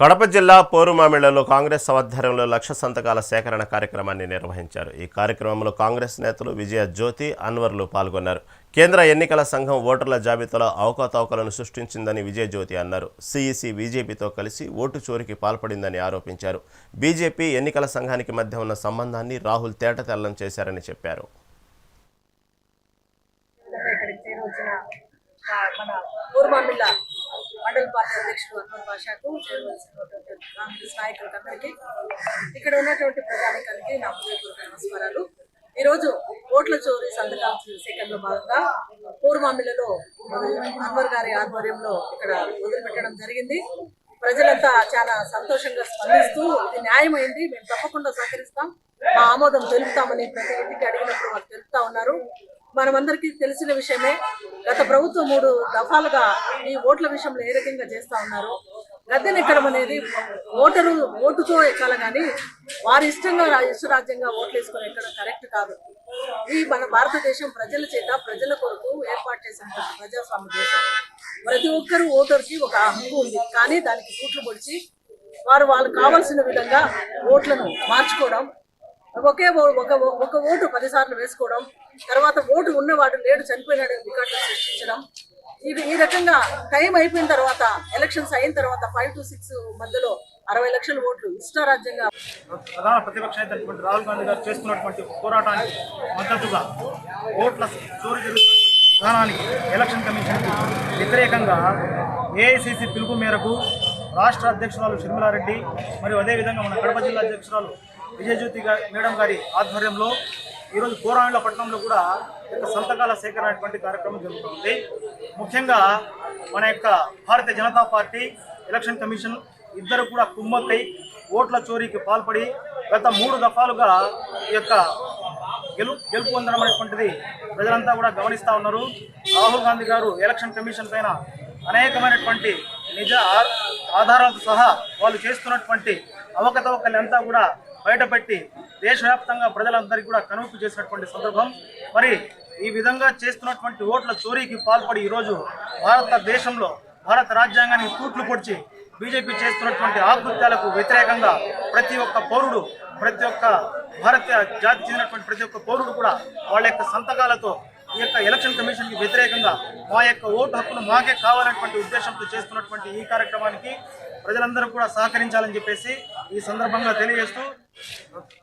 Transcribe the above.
కడప జిల్లా పోరుమామిళ్ళలో కాంగ్రెస్ ఆధ్వర్యంలో లక్ష సంతకాల సేకరణ కార్యక్రమాన్ని నిర్వహించారు. ఈ కార్యక్రమంలో కాంగ్రెస్ నేతలు విజయ జ్యోతి అన్వర్లు పాల్గొన్నారు. కేంద్ర ఎన్నికల సంఘం ఓటర్ల జాబితాలో అవకతవకలను సృష్టించిందని విజయ జ్యోతి అన్నారు. సిఈసి బీజేపీతో కలిసి ఓటు చోరికి పాల్పడిందని ఆరోపించారు. బీజేపీ ఎన్నికల సంఘానికి మధ్య ఉన్న సంబంధాన్ని రాహుల్ తేటతెల్లం చేశారని చెప్పారు. మన పూర్వమిల్ల పార్టీ అధ్యక్షుడు అన్వర్ భాషకు చేరవలసినటువంటి కాంగ్రెస్ నాయకులందరికీ ఇక్కడ ఉన్నటువంటి ప్రజానికానికి నా హృదయపూర్వక నమస్కారాలు. ఈరోజు ఓట్ల చోరీ సంతకాల సేకరణలో భాగంగా పూర్వమిల్లలో అన్వర్ గారి ఆధ్వర్యంలో ఇక్కడ వదిలిపెట్టడం జరిగింది. ప్రజలంతా చాలా సంతోషంగా స్పందిస్తూ ఇది న్యాయమైంది మేము తప్పకుండా సహకరిస్తాం మా ఆమోదం తెలుపుతామని ప్రతి ఇంటికి అడిగినప్పుడు వాళ్ళు తెలుపుతా ఉన్నారు. మనమందరికీ తెలిసిన విషయమే గత ప్రభుత్వం మూడు దఫాలుగా ఈ ఓట్ల విషయంలో ఏ రకంగా చేస్తా ఉన్నారు గద్దెనెక్కడం అనేది ఓటరు ఓటుతో ఎక్కాలి కానీ వారి ఇష్టంగా ఇష్టరాజ్యంగా ఓట్లు వేసుకొని ఎక్కడం కరెక్ట్ కాదు. ఈ మన భారతదేశం ప్రజల చేత ప్రజల కొరకు ఏర్పాటు చేసిన ప్రజాస్వామ్య దేశం. ప్రతి ఒక్కరు ఓటర్కి ఒక హక్కు ఉంది. కానీ దానికి సూట్లు పొడిచి వారు వాళ్ళు కావాల్సిన విధంగా ఓట్లను మార్చుకోవడం ఒకే ఓ- ఒక ఒక ఓటు పదిసార్లు వేసుకోవడం తర్వాత ఓటు ఉన్నవాడు లేడు చనిపోయినాడు రికార్డులు సృష్టించడం ఇది ఈ రకంగా టైం అయిపోయిన తర్వాత ఎలక్షన్స్ అయిన తర్వాత ఫైవ్ టు సిక్స్ మధ్యలో అరవై లక్షల ఓట్లు ఇష్టారాజ్యంగా ప్రధాన ప్రతిపక్ష అయినటువంటి రాహుల్ గాంధీ గారు చేస్తున్నటువంటి పోరాటానికి మద్దతుగా ఓట్ల చోరీ విధానానికి ఎలక్షన్ కమిషన్ వ్యతిరేకంగా ఏఐసిసి పిలుపు మేరకు రాష్ట్ర అధ్యక్షురాలు షర్మిలారెడ్డి మరియు అదేవిధంగా మన కడప జిల్లా అధ్యక్షురాలు విజయజ్యోతి గారి మేడం గారి ఆధ్వర్యంలో ఈరోజు కోరామిల పట్టణంలో కూడా యొక్క సంతకాల సేకరణ అనేటువంటి కార్యక్రమం జరుగుతుంది. ముఖ్యంగా మన యొక్క Bharatiya Janata party election commission ఇద్దరు కూడా కుమ్మక్కై ఓట్ల చోరీకి పాల్పడి గత మూడు దఫాలుగా ఈ యొక్క గెలు గెలుపు పొందడం అనేటువంటిది ప్రజలంతా కూడా గమనిస్తూ ఉన్నారు. రాహుల్ గాంధీ గారు ఎలక్షన్ కమిషన్ పైన అనేకమైనటువంటి నిజ ఆధారాలతో సహా వాళ్ళు చేస్తున్నటువంటి అవకతవకలంతా కూడా బయటపెట్టి దేశవ్యాప్తంగా ప్రజలందరికీ కూడా కనువిప్పు చేసినటువంటి సందర్భం. మరి ఈ విధంగా చేస్తున్నటువంటి ఓట్ల చోరీకి పాల్పడి ఈరోజు భారతదేశంలో భారత రాజ్యాంగాన్ని తూట్లు పొడిచి బీజేపీ చేస్తున్నటువంటి ఆకృత్యాలకు వ్యతిరేకంగా ప్రతి ఒక్క పౌరుడు ప్రతి ఒక్క భారతీయ జాతి చెందినటువంటి ప్రతి ఒక్క పౌరుడు కూడా వాళ్ళ యొక్క సంతకాలతో ఈ యొక్క ఎలక్షన్ కమిషన్కి వ్యతిరేకంగా మా యొక్క ఓటు హక్కును మాకే కావాలనేటువంటి ఉద్దేశంతో చేస్తున్నటువంటి ఈ కార్యక్రమానికి ప్రజలందరూ కూడా సహకరించాలని చెప్పేసి ఈ సందర్భంగా తెలియజేస్తూ Okay.